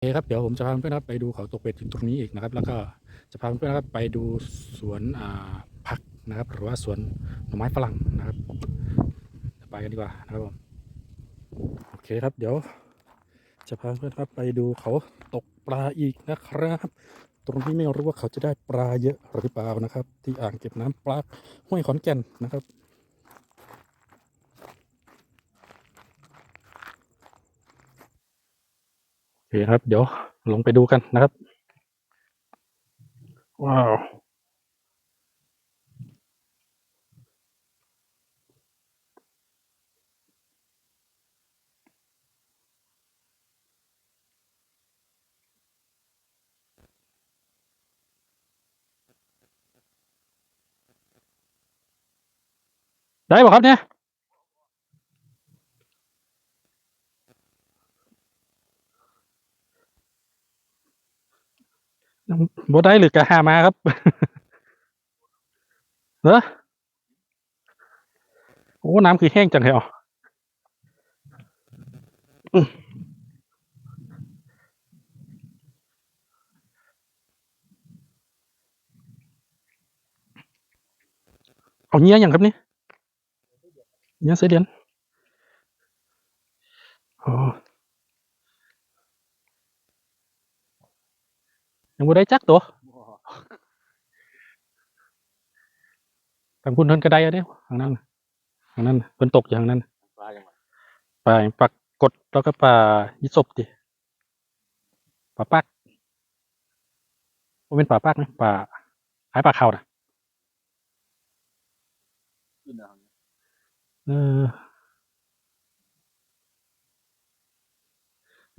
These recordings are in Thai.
โอเคครับเดี๋ยวผมจะพาเพื่อนครับไปดูเขาตกเป็ดอยู่ตรงนี้อีกนะครับ แล้วก็จะพาเพื่อนครับไปดูสวนอ่าผักนะครับ หรือว่าสวนหน่อไม้ฝรั่งนะครับไปกันดีกว่านะครับผมโอเคครับเดี๋ยว จะพาเพื่อนครับไปดูเขาตกปลาอีกนะครับ ตรงนี้ไม่รู้ว่าเขาจะได้ปลาเยอะหรือเปล่านะครับ ที่อ่างเก็บน้ำปลาห้วยขอนแก่นนะครับ โอ เคครับ เดี๋ยวลงไปดูกันนะครับ ว้าวได้ป่ะครับเนี่ย บ่ได้หรือกะหามาครับเหรอโอ้น้ำคือแห้งจังเลยอ๋ออื้อเอาเงี้ยอย่างครับนี่เงี้ยเสียเดียนอ๋อ ยังบ่ได้จักตัวทางคุณเทินกระไดอะเนี่ยทางนั้นน่ะทางนั้นน่ะเพิ่นตกอย่างนั้นน่ะปลาอย่างไรปลาปลากดแล้วก็ปลายิศบดิปลาปักว่าเป็นปลาปักนะปลาคล้ายปลาเขาน่ะขึ้นนะเออ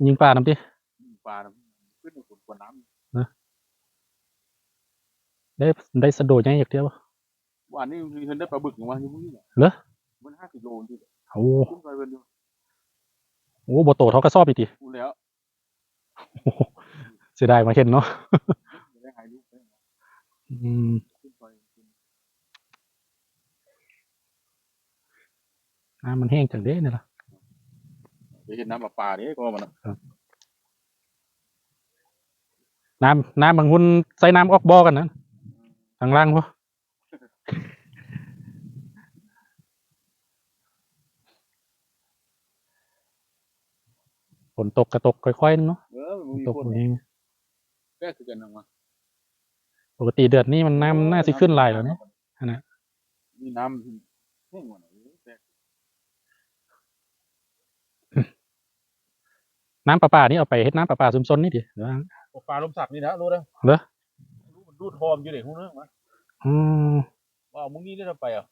ยิงปลาน้ำดิปลาขึ้นขุนกว่าน้ ได้ได้สะโดดยังอยากเดียวบ่ำวันนี้มีเห็นได้ปลาบึกอย่างวะอยู่พวกนี้เนี่ยเหรอมันห้าสิบโลจริงโอ้ขึ้นไปเป็นอยู่โหบ่โตเท่ากระสอบอีกทีพูดแล้วเสียดายมาเห็นเนาะจะได้หายรูปได้อืมขึ้นไปน้ำมันแห้งจังเด้เนี่ยล่ะเดี๋ยวเห็นน้ำปลาปลาเนี่ยก็มันน้ำน้ำบางหุ่นใส่น้ำออกบ่อกันนะ ทางล่างพอฝนตกกระตกค่อยๆเนาะเออมันมีตกคนเองแก้คือกันนะมาปกติเดือนนี้มันน้ำน่าสิขึ้นหลายแล้วเนี่ยนะมีน้ำแห้งกว่าไหนแก้น้ำประปานี่เอาไปเฮ็ดน้ำประปาซุมซนนี่ดิเดี๋ยวปลาลมสักนี่นะรู้แล้วเหรอ รู้มันดูดหอมอยู่เด็กพวกนั้นมาอืมว่ามึงนี่ได้ไปอะ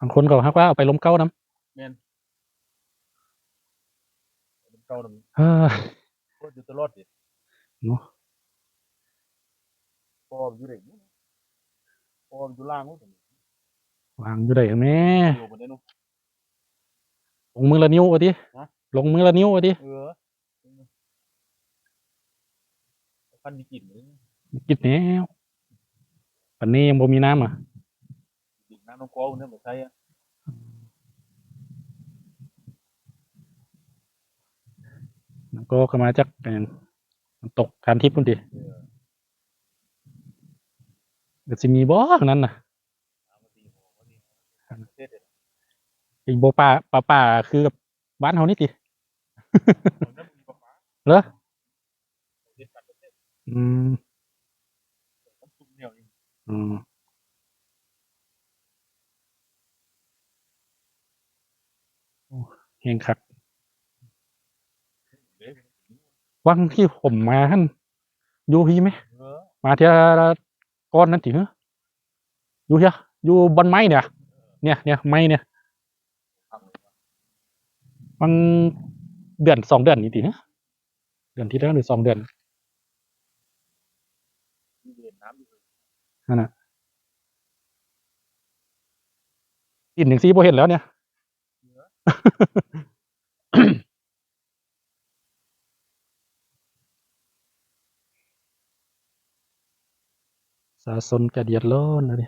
บางคนก็ฮักว่าเอาไปล้มเก้าน้เก่าดำเฮ้อำโคตรอยู่ตลอดดิเนาะพออยู่เด็กพออยู่ล่างนู้นวางอยู่ได้แม่อยู่บนนี้นู้นลงมือละนิ้วเอาดิฮะ ลงมือละนิ้วเอาดิเออพันมีกลิ่นเลยกินแนวปันนี้ยังบ่มีน้ำอะกลิ่นน้ำน้องกอลเนี่ยเหมือนใช่อะแล้วก็เข้ามาจากเอ่อน้ำตกทานทิพย์พุ่นดิเออก็สิมีบ่อันนั้นน่ะน้ำมันดีหัวมันดีเทศเด็ดไอ้โบป่าป่าป่าคือกับบ้านเฮานี่ติ เหรอเด็ดกัดเด็ดอืมน้ำซุปเหนียวนี่อืมโอ้เฮงคักเด็ดวังที่ผมมาหั่นอยู่พี่ไหมเออมาเที่ยก้อนนั้นติเหรออยู่เฮียอยู่บนไม้เนี่ย เนี่ยเนี่ยไม้เนี่ยทำเลยมัน เดือนสองเดือนนี่ติเหรอเดือนที่แล้วหรือสองเดือนนั่นน่ะอินหนึ่งซีโบเห็นแล้วเนี่ยสาสนกระเดียดร้อนนะดิ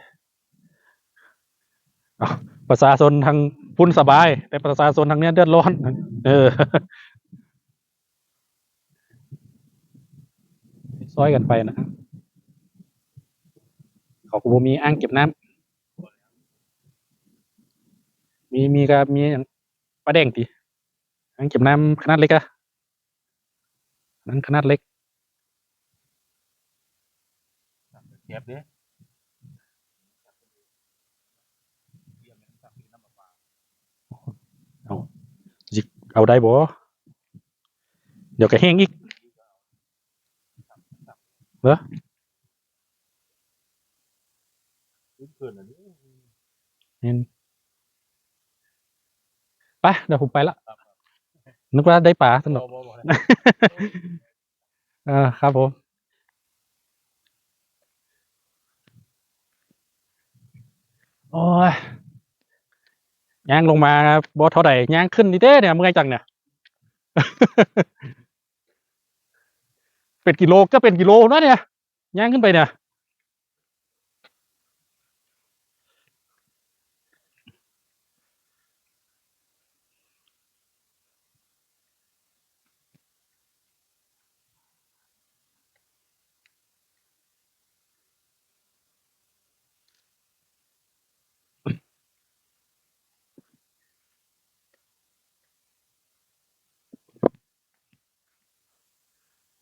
อ้าว ประชาชนทางพุ่นสบาย แต่ประชาชนทางเนี้ยเดือดร้อน เออซอยกันไปนะเขาก็บมีอ่างเก็บน้ำมีมีก็มีอย่างปลาแดงติอ่างเก็บน้ำขนาดเล็กอะนั้นขนาดเล็กเก็บเด้ เอาได้บ่เดี๋ยวก็แห้งอีกขึ้นขึ้นอันนี้เห็นไปเดี๋ยวผมไปละนึกว่าได้ป่าสนุกบ่บ่บ่เออครับผมโอ้ย ย่างลงมาบอเท่าใดย่างขึ้นนี่เด้เนี่ยเมื่อยจังเนี่ยเป็นกิโลก็เป็นกิโลนะเนี่ยย่างขึ้นไปเนี่ย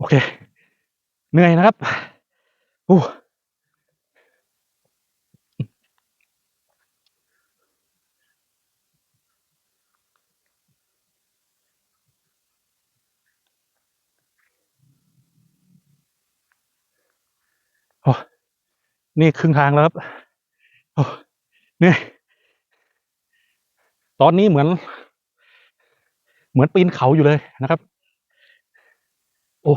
อเค เหนื่อยนะครับอู้โอ้นี่ครึ่งทางแล้วครับโอ้เนื่ยตอนนี้เหมือน เหมือนปีนเขาอยู่เลยนะครับ โอ้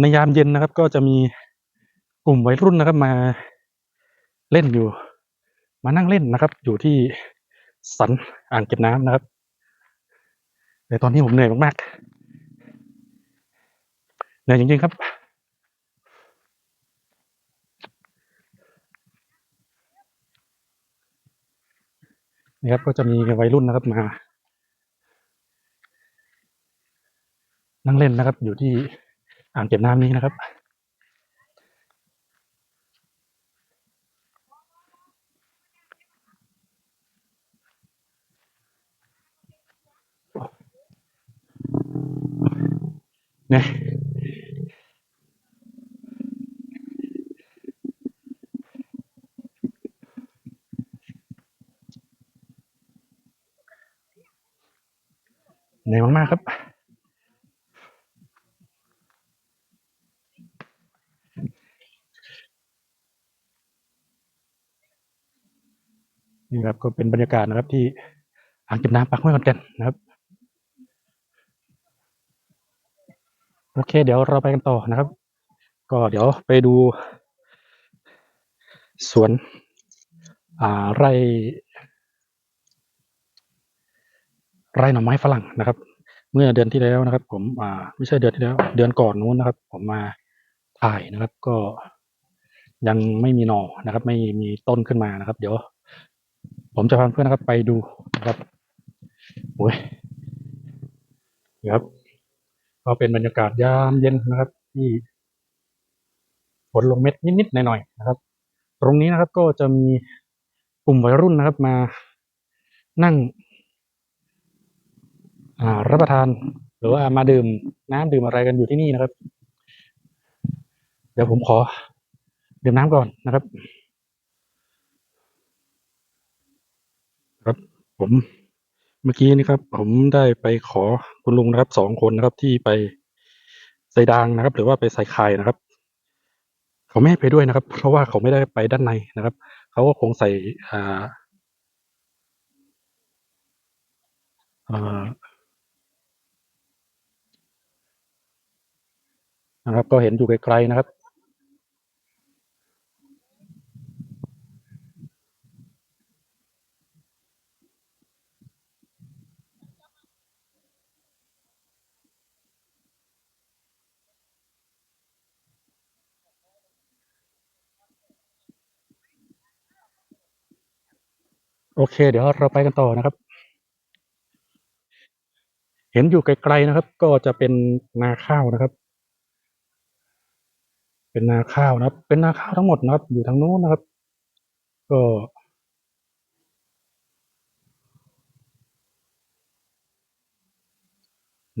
ในยามเย็นนะครับ ก็จะมีกลุ่มวัยรุ่นนะครับมาเล่นอยู่ มานั่งเล่นนะครับ อยู่ที่สันอ่างเก็บน้ำนะครับแต่ตอนนี้ผมเหนื่อยมากๆเหนื่อยจริงๆครับ นี่ครับก็จะมีวัยรุ่นนะครับมา นั่งเล่นนะครับอยู่ที่ อ่างเก็บน้ำนี้นะครับเนี่ยเหนื่อยมากๆครับ นี่ครับก็เป็นบรรยากาศนะครับ ที่อ่างเก็บน้ำปากห้วยขอนแก่นนะครับ โอเค เดี๋ยวเราไปกันต่อนะครับ ก็เดี๋ยวไปดู สวน อ่าไร่ไร่หน่อไม้ฝรั่งนะครับ เมื่อเดือนที่แล้วนะครับ ผมอ่าไม่ใช่เดือนที่แล้ว เดือนก่อนนู้นนะครับ ผมมาถ่ายนะครับ ก็ยังไม่มีหน่อนะครับ ไม่มีต้นขึ้นมานะครับ เดี๋ยว ผมจะพาเพื่อนนะครับไปดูนะครับโอ้ยนี่ครับก็เป็นบรรยากาศยามเย็นนะครับ ที่ฝนลงเม็ดนิดๆหน่อยๆนะครับ ตรงนี้นะครับก็จะมีกลุ่มวัยรุ่นนะครับมานั่งรับประทาน หรือว่ามาดื่มน้ำดื่มอะไรกันอยู่ที่นี่นะครับ เดี๋ยวผมขอดื่มน้ำก่อนนะครับ ครับ ผมเมื่อกี้นี่ครับ ผมได้ไปขอคุณลุงนะครับสองคนนะครับที่ไปใส่ดางนะครับ หรือว่าไปใส่ไข่นะครับ เขาไม่ให้ไปด้วยนะครับ เพราะว่าเขาไม่ได้ไปด้านในนะครับ เขาก็คงใส่อ่าอ่านะครับ ก็เห็นอยู่ไกลๆนะครับ โอเค เดี๋ยวเราไปกันต่อนะครับ เห็นอยู่ไกลๆนะครับ ก็จะเป็นนาข้าวนะครับ เป็นนาข้าวนะครับ เป็นนาข้าวทั้งหมดนะครับ อยู่ทางโน้นนะครับ ก็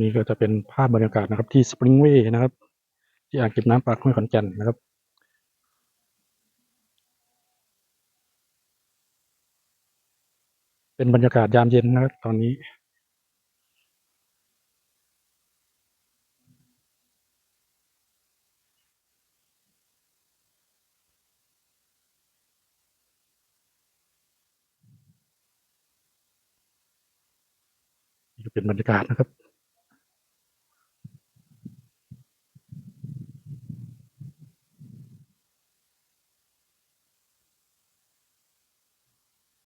นี่ก็จะเป็นภาพบรรยากาศนะครับที่สปริงเวย์นะครับ ที่อ่างเก็บน้ำปากห้วยขอนแก่นนะครับ เป็นบรรยากาศยามเย็นนะครับตอนนี้นี่เป็นบรรยากาศนะครับ